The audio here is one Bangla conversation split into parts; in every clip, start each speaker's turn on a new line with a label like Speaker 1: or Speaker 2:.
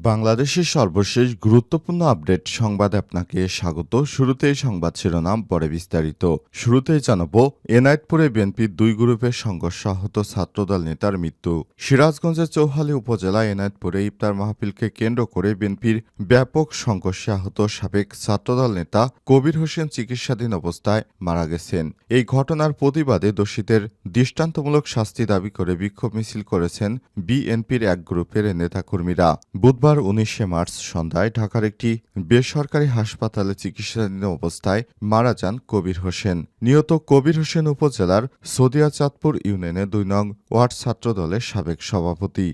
Speaker 1: বাংলাদেশের সর্বশেষ গুরুত্বপূর্ণ আপডেট সংবাদে আপনাকে স্বাগত। শুরুতেই সংবাদ শিরোনাম, পরে বিস্তারিত। শুরুতেই জানাব, এনায়েতপুরে বিএনপির দুই গ্রুপের সংঘর্ষ আহত ছাত্রদল নেতার মৃত্যু। সিরাজগঞ্জের চৌহালী উপজেলা এনায়েতপুরে ইফতার মাহফিলকে কেন্দ্র করে বিএনপির ব্যাপক সংঘর্ষে আহত সাবেক ছাত্রদল নেতা কবির হোসেন চিকিৎসাধীন অবস্থায় মারা গেছেন। এই ঘটনার প্রতিবাদে দোষীদের দৃষ্টান্তমূলক শাস্তি দাবি করে বিক্ষোভ মিছিল করেছেন বিএনপির এক গ্রুপের নেতাকর্মীরা। বুধবার উনিশে মার্চ সন্ধ্যায় ঢাকার একটি বেসরকারি হাসপাতালে চিকিৎসাধীন অবস্থায় মারা যান কবির হোসেন। নিহত কবির হোসেন উপজেলার সদিয়া চাঁদপুর ইউনিয়নে দুই নং ওয়ার্ড ছাত্রদলের সাবেক সভাপতি।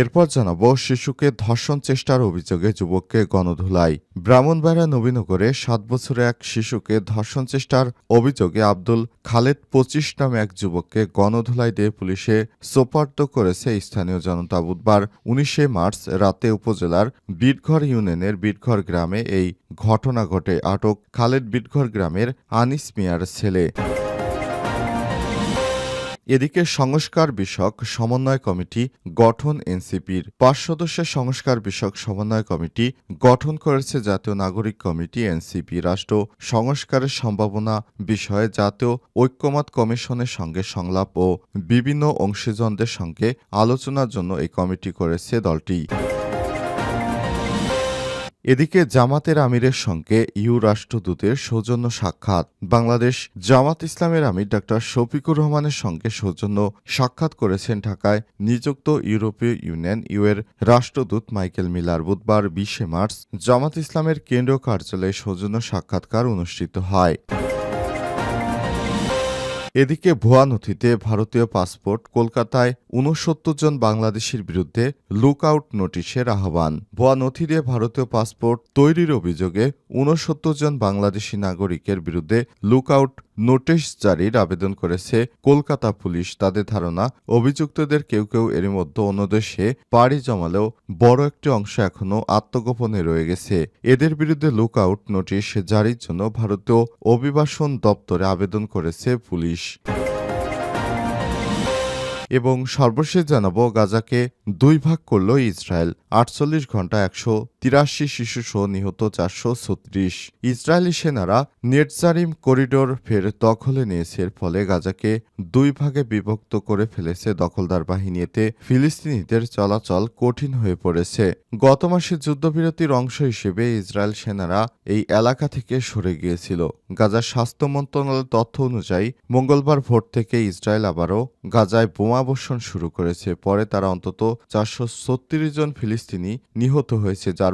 Speaker 1: এরপর জানাব শিশুকে ধর্ষণ চেষ্টার অভিযোগে যুবককে গণধুলাই। ব্রাহ্মণবাড়া নবীনগরে সাত বছরে এক শিশুকে ধর্ষণ চেষ্টার অভিযোগে আব্দুল খালেদ পঁচিশ নামে এক যুবককে গণধুলাই দিয়ে পুলিশে সোপার্দ করেছে স্থানীয় জনতা। বুধবার উনিশে মার্চ রাতে উপজেলার বিটঘর ইউনিয়নের বিটঘর গ্রামে এই ঘটনা ঘটে। আটক খালেদ বিটঘর গ্রামের আনিস মিয়ার ছেলে। এদিকে সংস্কার বিষয়ক সমন্বয় কমিটি গঠন এনসিপির পাঁচ সদস্যের সংস্কার বিষয়ক সমন্বয় কমিটি গঠন করেছে জাতীয় নাগরিক কমিটি এনসিপি রাষ্ট্র সংস্কারের সম্ভাবনা বিষয়ে জাতীয় ঐক্যমত কমিশনের সঙ্গে সংলাপ ও বিভিন্ন অংশীজনদের সঙ্গে আলোচনার জন্য এই কমিটি করেছে দলটি। এদিকে জামাতের আমিরের সঙ্গে ইউ রাষ্ট্রদূতের সৌজন্য সাক্ষাৎ। বাংলাদেশ জামাত ইসলামের আমির ডা শফিকুর রহমানের সঙ্গে সৌজন্য সাক্ষাৎ করেছেন ঢাকায় নিযুক্ত ইউরোপীয় ইউনিয়ন ইউ এর রাষ্ট্রদূত মাইকেল মিলার। বুধবার বিশে মার্চ জামাত ইসলামের কেন্দ্রীয় কার্যালয়ে সৌজন্য সাক্ষাৎকার অনুষ্ঠিত হয়। এদিকে ভুয়া নথিতে ভারতীয় পাসপোর্ট কলকাতায় উনসত্তর জন বাংলাদেশের বিরুদ্ধে লুক আউট নোটিশের আহ্বান। ভুয়া নথি দিয়ে ভারতীয় পাসপোর্ট তৈরির অভিযোগে উনসত্তর জন বাংলাদেশি নাগরিকের বিরুদ্ধে লুক আউট নোটিশ জারির আবেদন করেছে কলকাতা পুলিশ। তাদের ধারণা, অভিযুক্তদের কেউ কেউ এরই মধ্যে অন্য দেশে পাড়ি জমালেও বড় একটি অংশ এখনও আত্মগোপনে রয়ে গেছে। এদের বিরুদ্ধে লুক আউট নোটিশ জারির জন্য ভারতীয় অভিবাসন দপ্তরে আবেদন করেছে পুলিশ। এবং সর্বশেষ জানাব, গাজাকে দুই ভাগ করল ইসরায়েল। আটচল্লিশ ঘণ্টা একশো তিরাশি শিশু সহ নিহত চারশো ছত্রিশ। ইসরায়েলি সেনারা নেটজারিম করিডোর ফের দখলে নিয়েছে। এর ফলে গাজাকে দুই ভাগে বিভক্ত করে ফেলেছে দখলদার বাহিনী। এতে ফিলিস্তিনিদের চলাচল কঠিন হয়ে পড়েছে। গত মাসে যুদ্ধবিরতির অংশ হিসেবে ইসরায়েল সেনারা এই এলাকা থেকে সরে গিয়েছিল। গাজার স্বাস্থ্য মন্ত্রণালয়ের তথ্য অনুযায়ী, মঙ্গলবার ভোর থেকে ইসরায়েল আবারও গাজায় বোমা বোমাবর্ষণ শুরু করেছে। পরে তারা অন্তত চারশো ছত্রিশ জন ফিলিস্তিনি নিহত হয়েছে, যার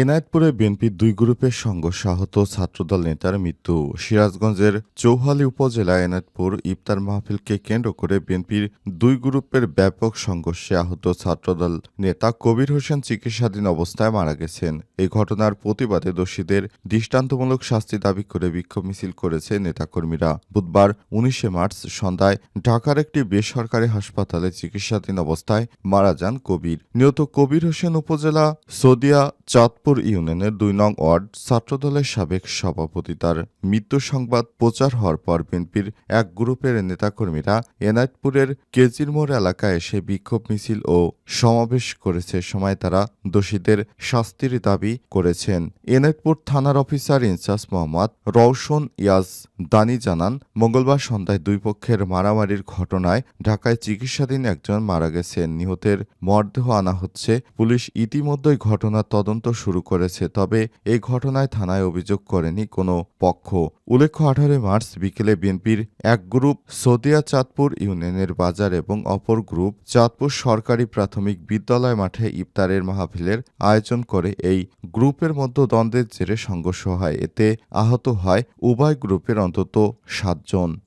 Speaker 1: এনায়েতপুরে বিএনপির দুই গ্রুপের সংঘর্ষ আহত ছাত্রদল নেতার মৃত্যু। সিরাজগঞ্জের চৌহালি উপজেলা এনায়েতপুর ইফতার মাহফিলকে কেন্দ্র করে বিএনপির দুই গ্রুপের ব্যাপক সংঘর্ষে আহত ছাত্রদল নেতা কবির হোসেন চিকিৎসাধীন অবস্থায় মারা গেছেন। এই ঘটনার প্রতিবাদে দোষীদের দৃষ্টান্তমূলক শাস্তি দাবি করে বিক্ষোভ মিছিল করেছে নেতাকর্মীরা। বুধবার উনিশে মার্চ সন্ধ্যায় ঢাকার একটি বেসরকারি হাসপাতালে চিকিৎসাধীন অবস্থায় মারা যান কবির। নিহত কবির হোসেন উপজেলা সদিয়া চাঁদপুর ইউনিয়নের দুই নং ওয়ার্ড ছাত্রদলের সাবেক সভাপতি তার মৃত্যু সংবাদ প্রচার হওয়ার পর বিএনপির এক গ্রুপের নেতাকর্মীরা এনায়েতপুরের কেজিরমোড় এলাকায় এসে বিক্ষোভ মিছিল ও সমাবেশ করেছে। সময় তারা দোষীদের শাস্তির দাবি করেছেন। এনায়েতপুর থানার officer in charge Mohammad Roushan Yazdani জানান, মঙ্গলবার সন্ধ্যায় দুই পক্ষের মারামারির ঘটনায় ঢাকায় চিকিৎসাধীন একজন মারা গেছেন। নিহতের মরদেহ আনা হচ্ছে। পুলিশ ইতিমধ্যেই ঘটনার তদন্ত শুরু করেছে। তবে এই ঘটনায় থানায় অভিযোগ করেনি কোনো পক্ষ। উল্লেখ্য, আঠারোই মার্চ বিকেলে বিএনপির এক গ্রুপ সদিয়া চাঁদপুর ইউনিয়নের বাজার এবং অপর গ্রুপ চাঁদপুর সরকারি প্রাথমিক বিদ্যালয় মাঠে ইফতারের মাহফিলের আয়োজন করে। এই গ্রুপের মধ্যে দ্বন্দ্বের জেরে সংঘর্ষ হয়। এতে আহত হয় উভয় গ্রুপের অন্তত সাতজন।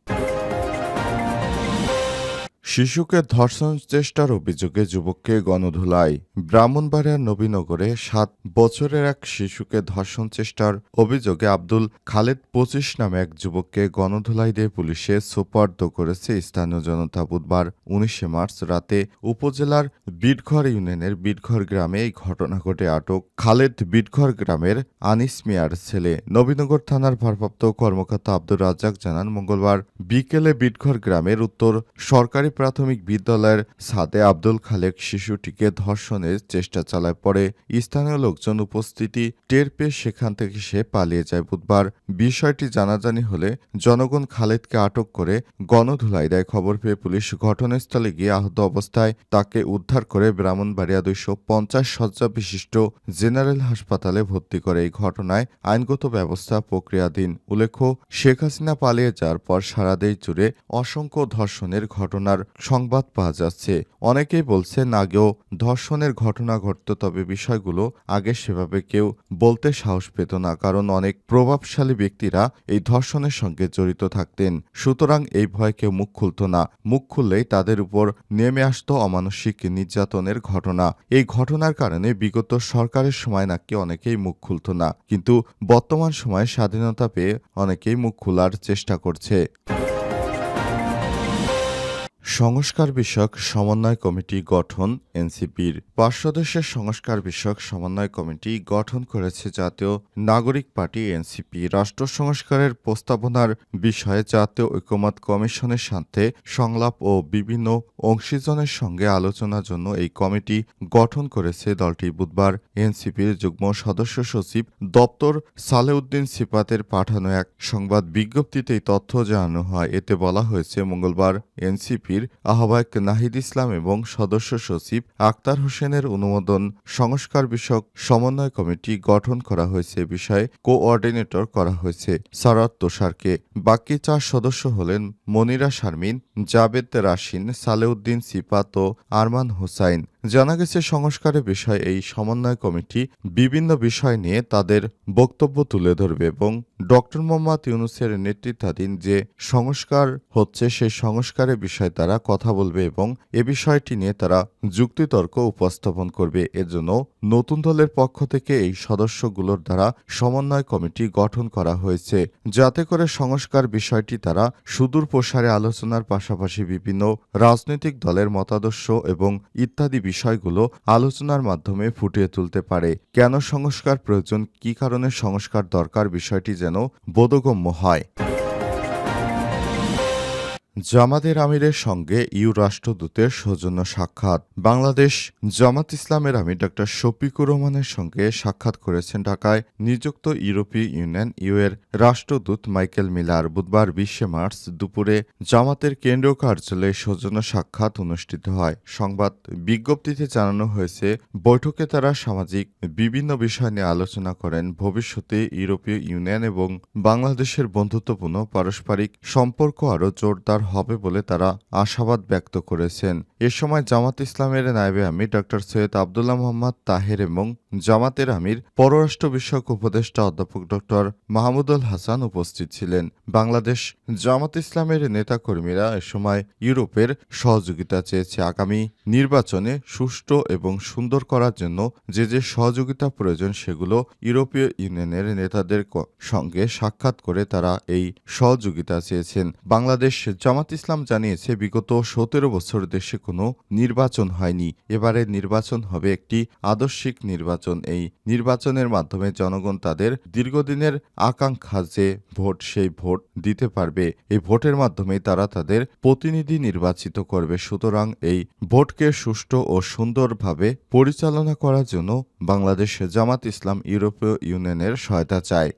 Speaker 1: শিশুকে ধর্ষণ চেষ্টার অভিযোগে যুবককে গণধুলাই। ব্রাহ্মণবাড়িয়ার নবীনগরে সাত বছরের এক শিশুকে ধর্ষণ চেষ্টার অভিযোগে আব্দুল খালেদ পঁচিশ নামে এক যুবককে গণধুলাই দিয়ে পুলিশে সোপর্দ করেছে স্থানীয় জনতা বুধবার উনিশে মার্চ রাতে উপজেলার বিটঘর ইউনিয়নের বিটঘর গ্রামে এই ঘটনা ঘটে আটক। খালেদ বিটঘর গ্রামের আনিস মিয়ার ছেলে। নবীনগর থানার ভারপ্রাপ্ত কর্মকর্তা আব্দুর রাজ্জাক জানান, মঙ্গলবার বিকেলে বিটঘর গ্রামের উত্তর সরকারি প্রাথমিক বিদ্যালয়ের ছাদে আব্দুল খালেক শিশুটিকে ধর্ষণের চেষ্টা চালায়। পরে স্থানীয় লোকজন উপস্থিতি টের পেয়ে সেখান থেকে সে পালিয়ে যায়। বুধবার বিষয়টি জানাজানি হলে জনগণ খালেদকে আটক করে গণধুলাই দেয়। খবর পেয়ে পুলিশ ঘটনাস্থলে গিয়ে আহত অবস্থায় তাকে উদ্ধার করে ব্রাহ্মণবাড়িয়া দুইশো পঞ্চাশ শয্যা বিশিষ্ট জেনারেল হাসপাতালে ভর্তি করে। এই ঘটনায় আইনগত ব্যবস্থা প্রক্রিয়াধীন। উল্লেখ্য, শেখ হাসিনা পালিয়ে যাওয়ার পর সারা দেশ জুড়ে অসংখ্য ধর্ষণের ঘটনার সংবাদ পাওয়া যাচ্ছে। অনেকেই বলছেন আগেও ধর্ষণের ঘটনা ঘটত, তবে বিষয়গুলো আগে সেভাবে কেউ বলতে সাহস পেত না, কারণ অনেক প্রভাবশালী ব্যক্তিরা এই ধর্ষণের সঙ্গে জড়িত থাকতেন। সুতরাং এই ভয় কেউ মুখ খুলত না। মুখ খুললেই তাদের উপর নেমে আসতো অমানসিক নির্যাতনের ঘটনা। এই ঘটনার কারণে বিগত সরকারের সময় নাকি অনেকেই মুখ খুলত না। কিন্তু বর্তমান সময়ে স্বাধীনতা পেয়ে অনেকেই মুখ খোলার চেষ্টা করছে। সংস্কার বিষয়ক সমন্বয় কমিটি গঠন এনসিপির। পাঁচ সদস্যের সংস্কার বিষয়ক সমন্বয় কমিটি গঠন করেছে জাতীয় নাগরিক পার্টি এনসিপি। রাষ্ট্র সংস্কারের প্রস্তাবনার বিষয়ে জাতীয় ঐক্যমত কমিশনের সাথে সংলাপ ও বিভিন্ন অংশীজনের সঙ্গে আলোচনার জন্য এই কমিটি গঠন করেছে দলটি। বুধবার এনসিপির যুগ্ম সদস্য সচিব দপ্তর সালেউদ্দিন সিপাতের পাঠানো এক সংবাদ বিজ্ঞপ্তিতে তথ্য জানানো হয়। এতে বলা হয়েছে, মঙ্গলবার এনসিপির আহ্বায়ক নাহিদ ইসলাম এবং সদস্য সচিব আক্তার হোসেনের অনুমোদন সংস্কার বিষয়ক সমন্বয় কমিটি গঠন করা হয়েছে বিষয়ে কোঅর্ডিনেটর করা হয়েছে সারাত তোষারকে। বাকি চার সদস্য হলেন মনিরা শারমিন, জাবেদ রাশিন, সালেউদ্দিন সিপাত ও আরমান হোসাইন। জানা গেছে, সংস্কারের বিষয়ে এই সমন্বয় কমিটি বিভিন্ন বিষয় নিয়ে তাদের বক্তব্য তুলে ধরবে এবং ডক্টর মোহাম্মদ ইউনুসের নেতৃত্বাধীন যে সংস্কার হচ্ছে, সেই সংস্কারের বিষয়ে তারা কথা বলবে এবং এ বিষয়টি নিয়ে তারা যুক্তিতর্ক উপস্থাপন করবে। এজন্য নতুন দলের পক্ষ থেকে এই সদস্যগুলোর দ্বারা সমন্বয় কমিটি গঠন করা হয়েছে। যাতে করে সংস্কার বিষয়টি তারা সুদূর প্রসারে আলোচনার পাশাপাশি বিভিন্ন রাজনৈতিক দলের মতাদর্শ এবং ইত্যাদি বিষয়গুলো আলোচনার মাধ্যমে ফুটিয়ে তুলতে পারে। কেন সংস্কার প্রয়োজন? কি কারণে সংস্কার দরকার? বিষয়টি যেন বোধগম্য হয়। জামাতের আমিরের সঙ্গে ইউ রাষ্ট্রদূতের সৌজন্য সাক্ষাৎ। বাংলাদেশ জামাত ইসলামের আমির ডক্টর শফিকুর রহমানের সঙ্গে সাক্ষাৎ করেছেন ঢাকায় নিযুক্ত ইউরোপীয় ইউনিয়ন ইউ এর রাষ্ট্রদূত মাইকেল মিলার। বুধবার বিশে মার্চ দুপুরে জামাতের কেন্দ্রীয় কার্যালয়ে সৌজন্য সাক্ষাৎ অনুষ্ঠিত হয়। সংবাদ বিজ্ঞপ্তিতে জানানো হয়েছে, বৈঠকে তারা সামাজিক বিভিন্ন বিষয় নিয়ে আলোচনা করেন। ভবিষ্যতে ইউরোপীয় ইউনিয়ন এবং বাংলাদেশের বন্ধুত্বপূর্ণ পারস্পরিক সম্পর্ক আরও জোরদার হবে বলে তারা আশাবাদ ব্যক্ত করেছেন। এ সময় জামাত ইসলামের নায়েবে আমি ডক্টর সৈয়দ আবদুল্লাহ মোহাম্মদ তাহের এবং জামাতের আমির পররাষ্ট্র বিষয়ক উপদেষ্টা অধ্যাপক ডক্টর মাহমুদুল হাসান উপস্থিত ছিলেন। বাংলাদেশ জামাত ইসলামের নেতাকর্মীরা এ সময় ইউরোপের সহযোগিতা চেয়েছে। আগামী নির্বাচনে সুষ্ঠু এবং সুন্দর করার জন্য যে যে সহযোগিতা প্রয়োজন সেগুলো ইউরোপীয় ইউনিয়নের নেতাদের সঙ্গে সাক্ষাৎ করে তারা এই সহযোগিতা চেয়েছেন। বাংলাদেশ জামাত ইসলাম জানিয়েছে, বিগত সতেরো বছর দেশে কোনো নির্বাচন হয়নি। এবারে নির্বাচন হবে একটি আদর্শিক নির্বাচন, এই নির্বাচনের মাধ্যমে জনগণ তাদের দীর্ঘদিনের আকাঙ্ক্ষা যে ভোট সেই ভোট দিতে পারবে, এই ভোটের মাধ্যমে তারা তাদের প্রতিনিধি নির্বাচিত করবে। সুতরাং এই ভোটকে সুষ্ঠু ও সুন্দরভাবে পরিচালনা করার জন্য বাংলাদেশ জামাত ইসলাম ইউরোপীয় ইউনিয়নের সহায়তা চায়।